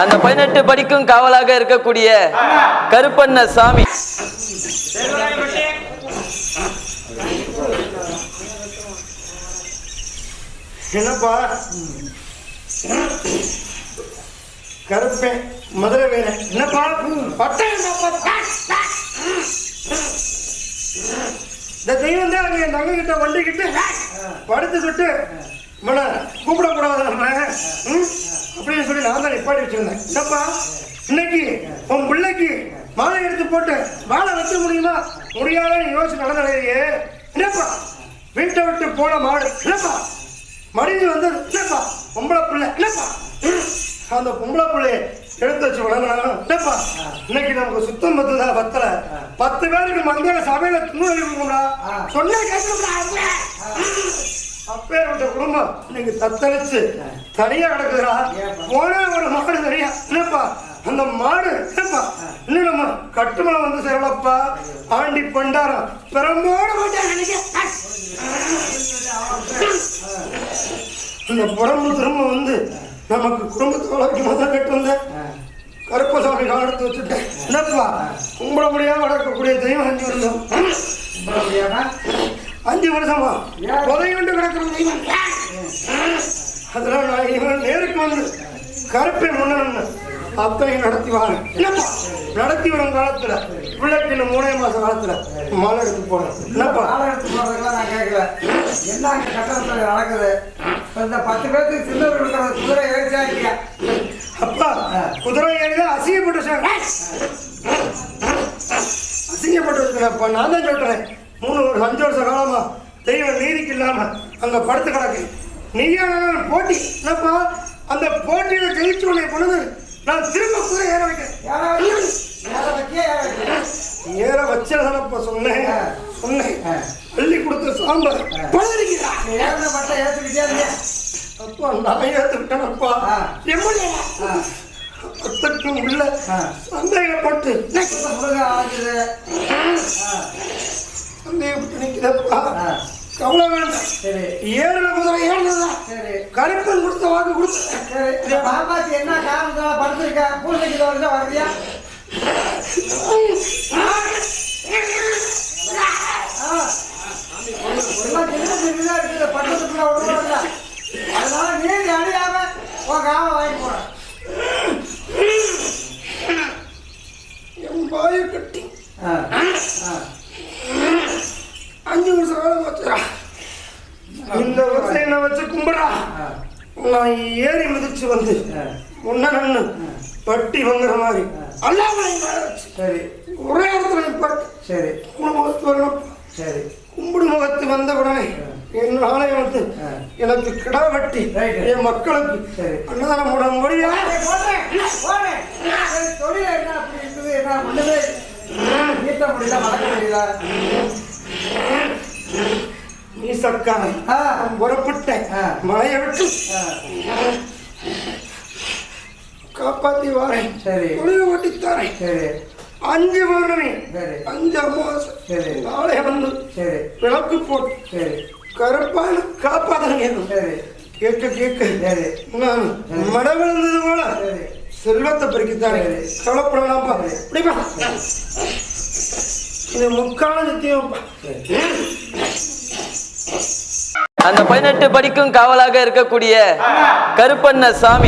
அந்த பதினெட்டு படிக்கும் காவலாக இருக்கக்கூடிய கருப்பண்ண சாமி. என்னப்பா? கருப்பேன் மதுரை வேலை என்னப்பா? பட்டம் இந்த தெய்வம் தான் என் தங்க கிட்ட வண்டி கிட்ட படுத்துக்கிட்டு மன கூப்பிடக்கூடாது நம்ம ம்? அப்படின்னு சொல்லி நான் தான் நிப்பாட்டி வச்சிருந்தேன். என்னப்பா? இன்னைக்கு உன் பிள்ளைக்கு மாலை எடுத்து போட்டு மாலை வைக்க முடியுமா? முடியாதுன்னு யோசிச்சு நடந்தலையே என்னப்பா? வீட்டை விட்டு போன மாடு என்னப்பா? மடிஞ்சு வந்தது என்னப்பா? பொம்பளை பிள்ளை ம்? அந்த பொம்பளை பிள்ளைய எடுத்து வச்சு வளர்ந்தாங்க என்னப்பா? இன்னைக்கு நமக்கு சுத்தம் பத்துதா? பத்தல. பத்து பேருக்கு மந்திர சபையில துணி கொடுக்கணும்டா சொன்ன கேட்கணும்டா அப்பேரோட குடும்பம் இன்னைக்கு தத்தளிச்சு தனியா கிடக்குதுடா. போன ஒரு மாடு தனியா என்னப்பா? அந்த மாடு என்னப்பா? இன்னும் நம்ம கட்டுமலை வந்து சேரலப்பா. ஆண்டி பண்டாரம். பெரம்போட மாட்டேன் இந்த புறம்பு திரும்ப வந்து நமக்கு குடும்பத்தை வளர்க்கும் போது கட்டு வந்தேன் கருப்பசாமி காலத்து வச்சுட்டேன் என்னப்பா? கும்பிட முடியாம வளர்க்கக்கூடிய தெய்வம் அஞ்சு வருஷம் அஞ்சு வருஷமா? கொண்டு கிடக்கிற தெய்வம் அதனால நான் இவன் நேருக்கு வந்து கருப்பை முன்னு அத்தனையும் நடத்தி வாங்க என்னப்பா? நடத்தி வரும் காலத்துல பிள்ளைக்கு மூணே மாச காலத்துல மாலை எடுத்து போனேன் என்னப்பா? பாலகத்துக்கு போறதுக்கெல்லாம் நான் கேட்கல. என்ன அங்க கட்டணத்துல நடக்குது? இந்த பத்து பேருக்கு சில்லறை கொடுக்கற குதிரை ஏறிச்சா இல்லையா? அப்பா குதிரை ஏறிதான் அசிங்கப்பட்டு சார் அசிங்கப்பட்டு நான் தான் சொல்றேன். மூணு ஒரு அஞ்சு வருஷ காலமா தெய்வம் நீதிக்கு இல்லாம அங்க படுத்து கிடக்கு. நீயா போட்டி? என்னப்பா? அந்த போட்டியில ஜெயிச்சு உன்னை கொண்டு நான் திரும்ப குதிரை ஏற வைக்கிறேன். ஏற வச்சதானப்பா சொன்னேன். சொன்னேன். அள்ளி கொடுத்த சாம்பார் பழகிறா நீ ஏறின பட்டை ஏத்துக்கிட்டே இல்லையா அப்பா நான். எம்எல்ஏ. ஆ. பத்துக்கும் உள்ள. சந்தேகப்பட்டு ஆகுது சந்தேகப்பட்டு நிற்கிறப்பா. கவலை வேண்டாம். ஏறுன குதிரை ஏறுனதா? கருப்பன் கொடுத்த வாக்கு கொடுத்த. பாப்பாச்சி என்ன காரணத்தால படுத்திருக்கா பூசைக்கு வருஷம் வரலையா பட்டத்துக்குள்ள விடுவாங்க அதனால நீதி அழியாம உன் காம வாங்கி போறேன் என் பாயை கட்டி. அஞ்சு வருஷம் காலம் வச்சுடா இந்த வருஷம் என்ன வச்சு கும்பிடா. நான் ஏறி மிதிச்சு வந்து. முன்ன நின்னு பட்டி வாங்குற மாதிரி வச்சு சரி ஒரே இடத்துல நிப்பாட்டு சரி கும்பிடு முகத்து வரணும் சரி கும்பிடு முகத்து வந்த உடனே என் ஆலயம் வந்து. எனக்கு கிடா வெட்டி. என் மக்களுக்கு. அன்னதானம் போட முடியா தொழில் என்ன அப்படி இருக்குது என்ன ஒண்ணுமே நீட்ட முடியல முடியல நீ சக்காரை ஆ. நான் புறப்பட்டேன் ஆ. மலையை விட்டு. காப்பாத்தி வாரேன். சரி. தொழில் ஓட்டி தரேன் சரி. அஞ்சு சரி. அஞ்சு அமாவாசை. சரி. நாளை வந்து சரி. விளக்கு போட்டு சரி. கருப்பான காப்பாதங்க சரி. கேட்க கேட்க சரி. நான் மட விழுந்தது போல செல்வத்தை பெருக்கித்தாரே சரி. கவலைப்படலாம்ப்பா. இப்படிப்பா. இது முக்கால அந்த பதினெட்டு படிக்கும் காவலாக இருக்கக்கூடிய கருப்பண்ண சாமி.